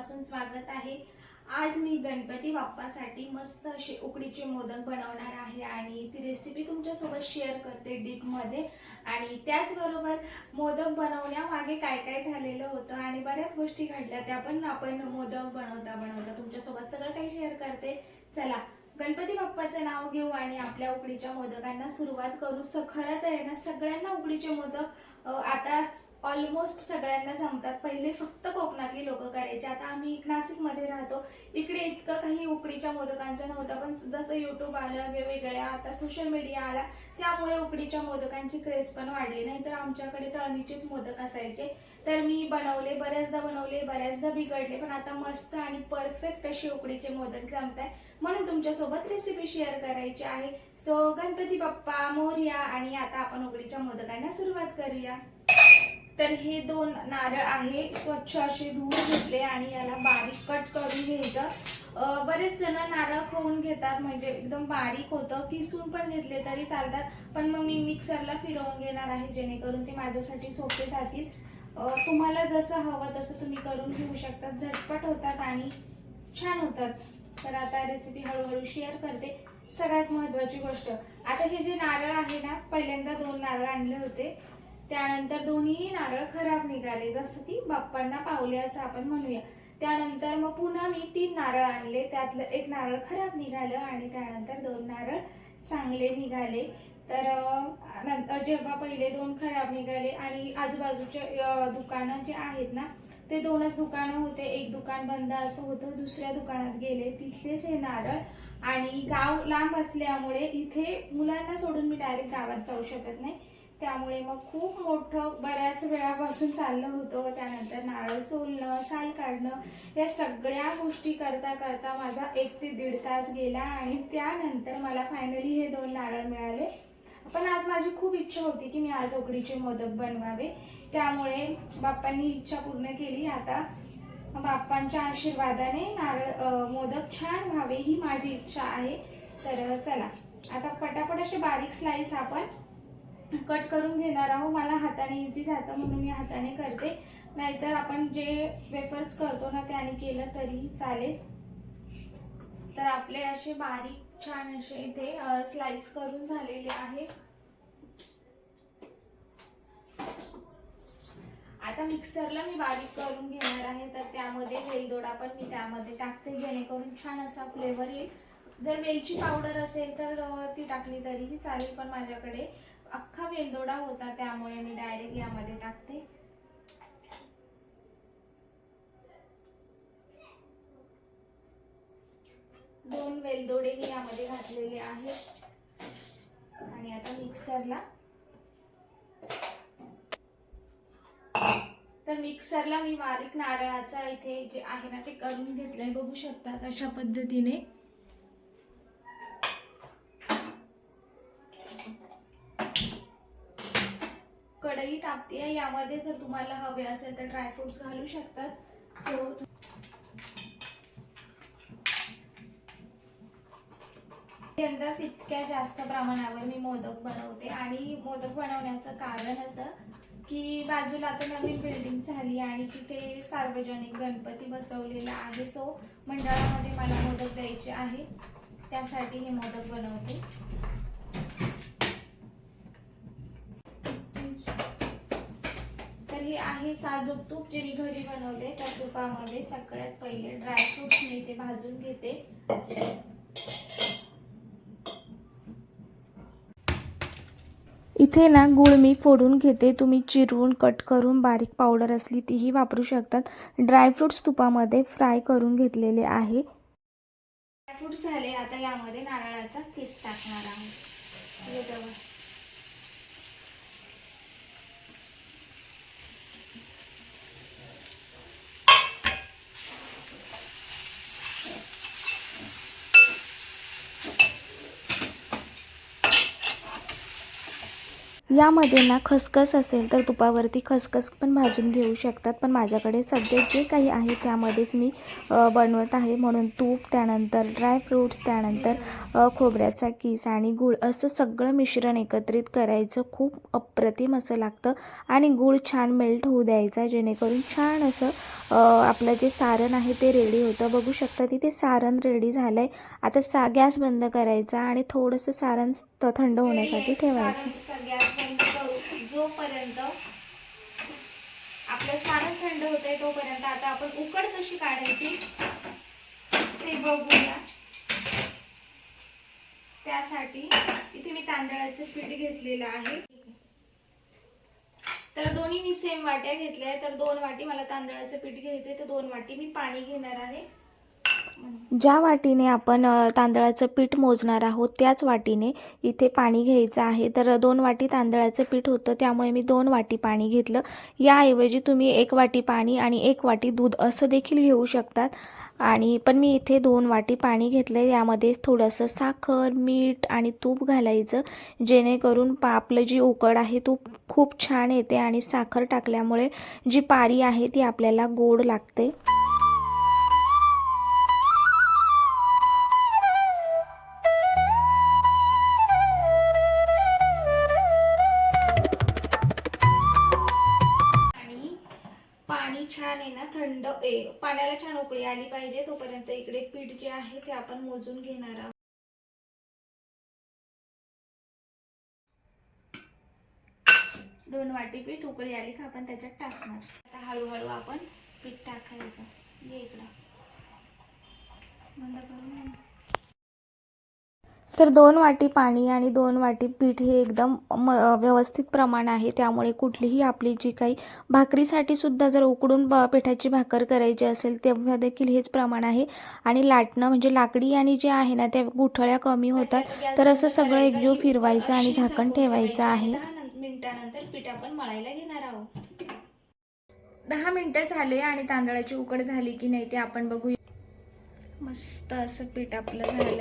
मनापासून स्वागत आहे. आज मी गणपती बाप्पासाठी मस्त असे उकडीचे मोदक बनवणार आहे आणि ती रेसिपी तुमच्यासोबत शेअर करते डीपमध्ये आणि त्याचबरोबर मोदक बनवण्यामागे काय काय झालेलं होतं आणि बऱ्याच गोष्टी घडल्या त्या पण आपण मोदक बनवता बनवता तुमच्यासोबत सगळं काही शेअर करते. चला गणपती बाप्पाचं नाव घेऊ आणि आपल्या उकडीच्या मोदकांना सुरुवात करू. स खरं तर आहे ना सगळ्यांना उकडीचे मोदक आता ऑलमोस्ट सगळ्यांना जमतात. पहिले फक्त कोकणातली लोक करायचे. आता आम्ही नाशिकमध्ये राहतो. इकडे इतकं काही उकडीच्या मोदकांचं नव्हतं पण जसं युट्यूब आलं वेगवेगळ्या आता सोशल मीडिया आला त्यामुळे उकडीच्या मोदकांची क्रेज पण वाढली. नाही तर आमच्याकडे तळणीचेच मोदक असायचे. तर मी बनवले बऱ्याचदा बनवले बऱ्याचदा बिघडले पण आता मस्त आणि परफेक्ट असे उकडीचे मोदक जमत आहे म्हणून तुमच्यासोबत रेसिपी शेअर करायची आहे. सो गणपती बाप्पा मोर्या आणि आता आपण उकडीच्या मोदकांना सुरुवात करूया. तर हे दोन नारळ आहे स्वच्छ असे धुवून घेतले आणि याला बारीक कट करून घ्यायचं. बरेच जण नारळ खाऊन घेतात म्हणजे एकदम बारीक होतं. किसून पण घेतले तरी चालतात पण मग मी मिक्सरला फिरवून घेणार आहे जेणेकरून ते माझ्यासाठी सोपे जातील. तुम्हाला जसं हवं तसं तुम्ही करून घेऊ शकतात. झटपट होतात आणि छान होतात. तर आता रेसिपी हळूहळू शेअर करते. सगळ्यात महत्त्वाची गोष्ट. आता हे जे नारळ आहे ना पहिल्यांदा दोन नारळ आणले होते. त्यानंतर दोन्हीही नारळ खराब निघाले. जसं की बाप्पांना पावले असं आपण म्हणूया. त्यानंतर मग पुन्हा मी तीन नारळ आणले. त्यातलं एक नारळ खराब निघालं आणि त्यानंतर दोन नारळ चांगले निघाले. तर जेव्हा पहिले दोन खराब निघाले आणि आजूबाजूचे दुकानं जे आहेत ना ते दोनच दुकानं होते. एक दुकान बंद असं होतं दुसऱ्या दुकानात गेले. तिथलेच हे नारळ आणि गाव लांब असल्यामुळे इथे मुलांना सोडून मी डायरेक्ट गावात जाऊ शकत नाही. त्यामुळे मग खूप मोठं बऱ्याच वेळापासून चाललं होतं. त्यानंतर नारळ सोलणं साल काढणं या सगळ्या गोष्टी करता करता माझा एक ते दीड तास गेला आणि त्यानंतर मला फायनली हे दोन नारळ मिळाले. पण आज माझी खूप इच्छा होती की मी आज उकडीचे मोदक बनवावे. त्यामुळे बाप्पांनी इच्छा पूर्ण केली. आता बाप्पांच्या आशीर्वादाने नारळ मोदक छान व्हावे ही माझी इच्छा आहे. तर चला आता पटापट असे बारीक स्लाईस आपण कट करून घेणार आहोत. मला हाताने इझी जातं म्हणून मी हाताने करते. नाहीतर आपण जे वेफर्स करतो ना त्याने केलं तरी चालेल. तर आपले असे बारीक छान असे इथे स्लाइस करून झालेले आहे. आता मिक्सरला मी बारीक करून घेणार आहे. तर त्यामध्ये वेलदोडा पण मी त्यामध्ये टाकते जेणेकरून छान असा फ्लेवर येईल. जर वेलची पावडर असेल तर ती टाकली तरीही चालेल पण माझ्याकडे अख्खा वेलदोडा होता त्यामुळे मी डायरेक्ट यामध्ये टाकते. दोन वेलदोडे मी यामध्ये घातलेले आहेत. आणि आता मिक्सरला तर मिक्सरला मी बारीक नारळाचा इथे जे आहे ना ते करून घेतलंय बघू शकतात अशा पद्धतीने. कढई तापते यामध्ये जर तुम्हाला हवे असेल तर ड्रायफ्रुट्स घालू शकतात. सो यंदाच इतक्या जास्त प्रमाणावर मी मोदक बनवते. आणि मोदक बनवण्याचं कारण असं की बाजूला आता नवीन बिल्डिंग झाली आणि तिथे सार्वजनिक गणपती बसवलेला आहे. सो मंडळामध्ये मला मोदक द्यायचे आहे. त्यासाठी हे मोदक बनवते. तर हे आहे साजूक तूप जे मी घरी बनवले त्या तुपामध्ये सगळ्यात पहिले ड्रायफ्रुट्स मी इथे भाजून घेते. इथे ना गूळ मी फोडून घेते. तुम्ही चिरवून कट करून बारीक पावडर असली तीही वापरू शकतात. ड्रायफ्रुट्स तुपामध्ये फ्राय करून घेतलेले आहे. ड्रायफ्रुट्स झाले. आता यामध्ये नारळाचा किस टाकणार आहोत. यामध्ये ना खसखस असेल तर तुपावरती खसखस पण भाजून घेऊ शकतात. पण माझ्याकडे सध्या जे काही आहे त्यामध्येच मी बनवत आहे. म्हणून तूप त्यानंतर ड्रायफ्रूट्स त्यानंतर खोबऱ्याचा किस आणि गूळ असं सगळं मिश्रण एकत्रित करायचं. खूप अप्रतिम असं लागतं. आणि गूळ छान मेल्ट होऊ द्यायचा जेणेकरून छान असं आपलं जे सारण आहे ते रेडी होतं. बघू शकता तिथे सारण रेडी झालं आहे आता सा गॅस बंद करायचा आणि थोडंसं सारण थंड होण्यासाठी ठेवायचं सारणचा गॅस बंद करू जोपर्यंत आपलं सारण थंड होतंय तोपर्यंत आता आपण उकड कशी काढायची ते बघूया. त्यासाठी इथे मी तांदळाचं पीठ घेतलेलं आहे. तर दोन्ही मी सेम वाट्या घेतल्या तर दोन वाटी मला तांदळाचं पीठ घ्यायचंय. तर दोन वाटी मी पाणी घेणार आहे. ज्या वाटीने आपण तांदळाचं पीठ मोजणार आहोत त्याच वाटीने इथे पाणी घ्यायचं आहे. तर दोन वाटी तांदळाचं पीठ होतं त्यामुळे मी दोन वाटी पाणी घेतलं. याऐवजी तुम्ही एक वाटी पाणी आणि एक वाटी दूध असं देखील घेऊ शकतात. आणि पण मी इथे दोन वाटी पाणी घेतलं यामध्ये थोडंसं साखर मीठ आणि तूप घालायचं जेणेकरून पा आपलं जी उकड आहे तूप खूप छान येते आणि साखर टाकल्यामुळे जी पारी आहे ती आपल्याला गोड लागते. छान आहे ना थंड ए पाण्याला छान उकळी आली पाहिजे. तोपर्यंत इकडे पीठ जे आहे ते आपण मोजून घेणार आहोत. दोन वाटी पीठ उकळी आली का आपण त्याच्यात टाकणार. आता हळूहळू आपण पीठ टाकायचं. ये इकडं. बंद करून तर दोन वाटी पाणी आणि दोन वाटी पीठ हे एकदम म व्यवस्थित प्रमाण आहे. त्यामुळे कुठलीही आपली जी काही भाकरीसाठी सुद्धा जर उकडून ब पिठाची भाकर करायची असेल तेव्हा देखील हेच प्रमाण आहे. आणि लाटणं म्हणजे लाकडी आणि जे आहे ना त्या गुठळ्या कमी होतात. तर असं सगळं. एकजीव ही फिरवायचं आणि झाकण ठेवायचं. आहे. मिनिटानंतर पीठ आपण मळायला घेणार आहोत. दहा मिनिटं झाले आणि तांदळाची उकड झाली की नाही ते आपण बघूया. मस्त असं पीठ आपलं झालं.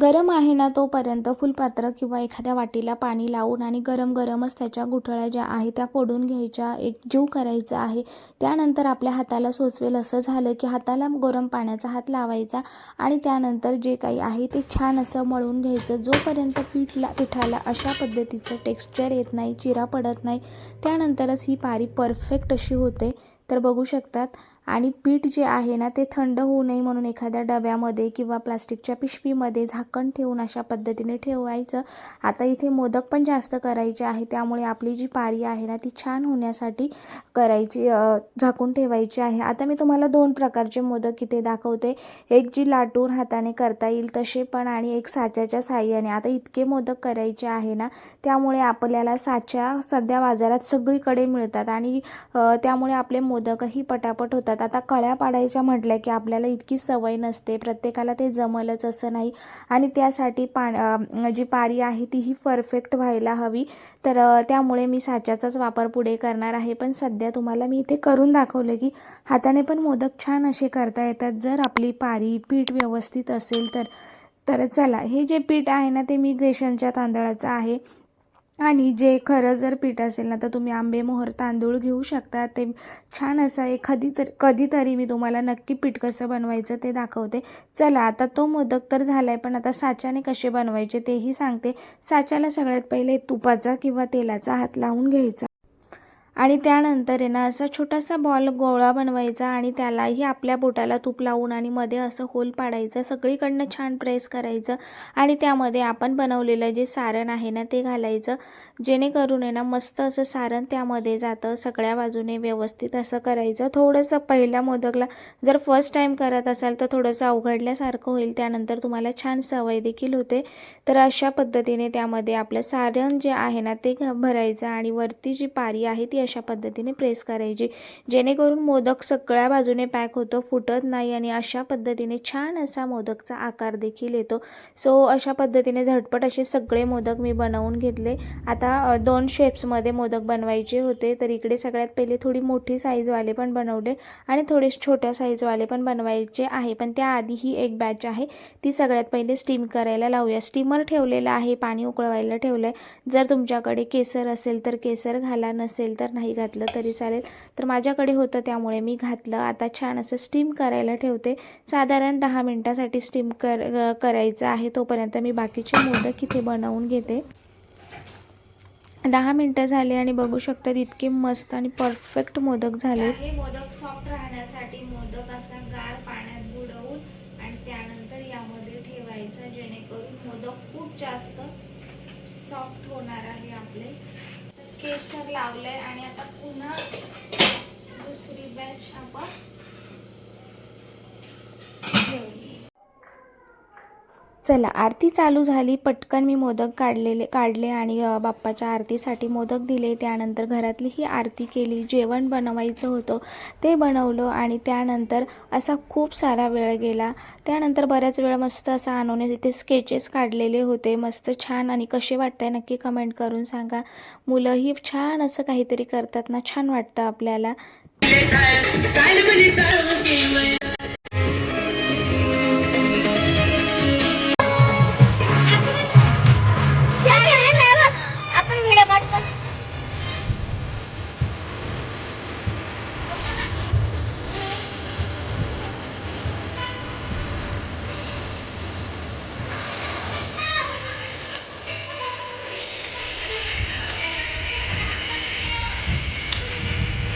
गरम आहे ना तोपर्यंत फुलपात्र किंवा एखाद्या वाटीला पाणी लावून आणि गरम गरमच त्याच्या गुठळ्या ज्या आहे त्या फोडून घ्यायच्या एक जीव करायचा आहे. त्यानंतर आपल्या हाताला सोचवेल असं झालं की हाताला गरम पाण्याचा हात लावायचा आणि त्यानंतर जे काही आहे ते छान असं मळून घ्यायचं. जोपर्यंत पीठला पिठाला अशा पद्धतीचं टेक्स्चर येत नाही चिरा पडत नाही त्यानंतरच ही पारी परफेक्ट अशी होते. तर बघू शकतात आणि पीठ जे आहे ना ते थंड होऊ नये म्हणून एखाद्या डब्यामध्ये किंवा प्लास्टिकच्या पिशवीमध्ये झाकण ठेवून अशा पद्धतीने ठेवायचं. आता इथे मोदक पण जास्त करायचे आहे त्यामुळे आपली जी पारी आहे ना ती छान होण्यासाठी करायची झाकून ठेवायची आहे. आता मी तुम्हाला दोन प्रकारचे मोदक इथे दाखवते. एक जी लाटून हाताने करता येईल तसे पण आणि एक साच्याच्या साह्याने. आता इतके मोदक करायचे आहे ना त्यामुळे आपल्याला साच्या सध्या बाजारात सगळीकडे मिळतात आणि त्यामुळे आपले मोदकही पटापट होतात. आता कळ्या पाडायच्या म्हटल्या की आपल्याला इतकी सवय नसते. प्रत्येकाला ते जमलच असं नाही. आणि त्यासाठी पा जी पारी आहे तीही परफेक्ट व्हायला हवी. तर त्यामुळे मी साच्याचाच वापर पुढे करणार आहे. पण सध्या तुम्हाला मी इथे करून दाखवलं की हाताने पण मोदक छान असे करता येतात. जर आपली पारी पीठ व्यवस्थित असेल तर तर चला. हे जे पीठ आहे ना ते मी ग्रेशनच्या तांदळाचं आहे. आणि जे खरं जर पीठ असेल ना तर तुम्ही आंबे मोहर तांदूळ घेऊ शकता. ते छान असं एखादी तर कधीतरी मी तुम्हाला नक्की पीठ कसं बनवायचं ते दाखवते. चला आता तो मोदक तर झाला आहे पण आता साच्याने कसे बनवायचे तेही सांगते. साच्याला सगळ्यात पहिले तुपाचा किंवा तेलाचा हात लावून घ्यायचा. आणि त्यानंतर आहे ना असा छोटासा बॉल गोळा बनवायचा आणि त्यालाही आपल्या बोटाला तूप लावून आणि मध्ये असं होल पाडायचं सगळीकडनं छान प्रेस करायचं आणि त्यामध्ये आपण बनवलेलं जे सारण आहे ना ते घालायचं. जेणेकरून आहे ना मस्त असं सारण त्यामध्ये जातं सगळ्या बाजूने व्यवस्थित असं करायचं. थोडंसं पहिल्या मोदकला जर फर्स्ट टाईम करत असाल तर थोडंसं अवघडल्यासारखं होईल. त्यानंतर तुम्हाला छान सवय देखील होते. तर अशा पद्धतीने त्यामध्ये आपलं सारण जे आहे ना ते घ- भरायचं आणि वरती जी पारी आहे ती अशा पद्धतीने प्रेस करायची. जेणेकरून मोदक सगळ्या बाजूने पॅक होतो फुटत नाही आणि अशा पद्धतीने छान असा मोदकचा आकार देखील येतो. सो अशा पद्धतीने झटपट असे सगळे मोदक मी बनवून घेतले. आता मला दोन शेप्समध्ये मोदक बनवायचे होते. तर इकडे सगळ्यात पहिले थोडी मोठी साईजवाले पण बनवले आणि थोडे छोट्या साईजवाले पण बनवायचे आहे. पण त्याआधी ही एक बॅच आहे. ती सगळ्यात पहिले स्टीम करायला लावूया. स्टीमर ठेवलेलं आहे पाणी उकळवायला ठेवलं आहे जर तुमच्याकडे केसर असेल तर केसर घाला नसेल तर नाही घातलं तरी चालेल. तर माझ्याकडे होतं त्यामुळे मी घातलं. आता छान असं स्टीम करायला ठेवते. साधारण दहा मिनटासाठी स्टीम कर करायचं आहे. तोपर्यंत मी बाकीचे मोदक इथे बनवून घेते. दहा मिनटं झाले आणि बघू शकतात इतके मस्त आणि परफेक्ट मोदक झाले. हे मोदक सॉफ्ट राहण्यासाठी मोदक असा गार पाण्यात बुडवून आणि त्यानंतर यामध्ये ठेवायचा जेणेकरून मोदक खूप जास्त सॉफ्ट होणार आहे आपले. तर केशर आणि आता पुन्हा दुसरी बॅच आपण चला आरती चालू झाली पटकन मी मोदक काढलेले काढले आणि बाप्पाच्या आरतीसाठी मोदक दिले त्यानंतर घरातली ही आरती केली जेवण बनवायचं होतं ते बनवलं आणि त्यानंतर असा खूप सारा वेळ गेला त्यानंतर बऱ्याच वेळ मस्त असा आणून तिथे स्केचेस काढलेले होते मस्त छान आणि कसे वाटतंय नक्की कमेंट करून सांगा मुलंही छान असं काहीतरी करतात ना छान वाटतं आपल्याला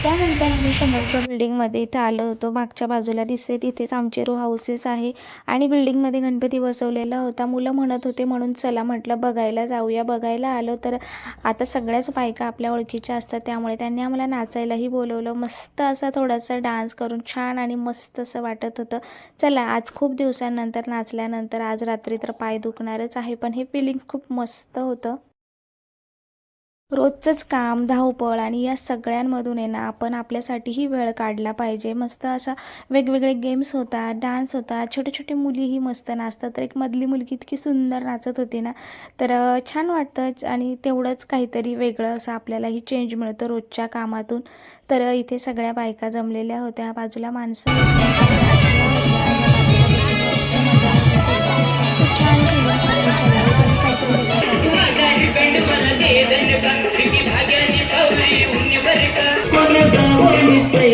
त्यानंतर आम्ही समोरच्या बिल्डिंगमध्ये इथं आलो होतो. मागच्या बाजूला दिसते तिथेच आमचे रो हाऊसेस आहे. आणि बिल्डिंगमध्ये गणपती बसवलेला होता. मुलं म्हणत होते म्हणून चला म्हटलं बघायला जाऊया. बघायला आलो तर आता सगळ्याच बायका आपल्या ओळखीच्या असतात. त्यामुळे त्यांनी आम्हाला नाचायलाही बोलवलं. मस्त असा थोडासा डान्स करून छान आणि मस्त असं वाटत होतं. चला आज खूप दिवसांनंतर नाचल्यानंतर आज रात्री तर पाय दुखणारच आहे. पण हे फिलिंग खूप मस्त होतं. रोजचंच काम धावपळ आणि या सगळ्यांमधून आहे ना आपण आपल्यासाठीही वेळ काढला पाहिजे. मस्त असा वेगवेगळे गेम्स होतात डान्स होतात. छोटे छोटे मुलीही मस्त नाचतात. तर एक मधली मुलगी इतकी सुंदर नाचत होती ना तर छान वाटतं. आणि तेवढंच काहीतरी वेगळं असं आपल्यालाही चेंज मिळतं रोजच्या कामातून. तर इथे सगळ्या बायका जमलेल्या होत्या. बाजूला माणसं तर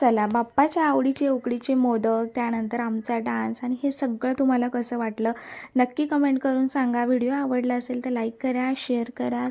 चला बाप्पाच्या आवडीचे उकडीचे मोदक त्यानंतर आमचा डान्स आणि हे सगळं तुम्हाला कसं वाटलं नक्की कमेंट करून सांगा. व्हिडिओ आवडला असेल तर लाईक करा शेअर करा.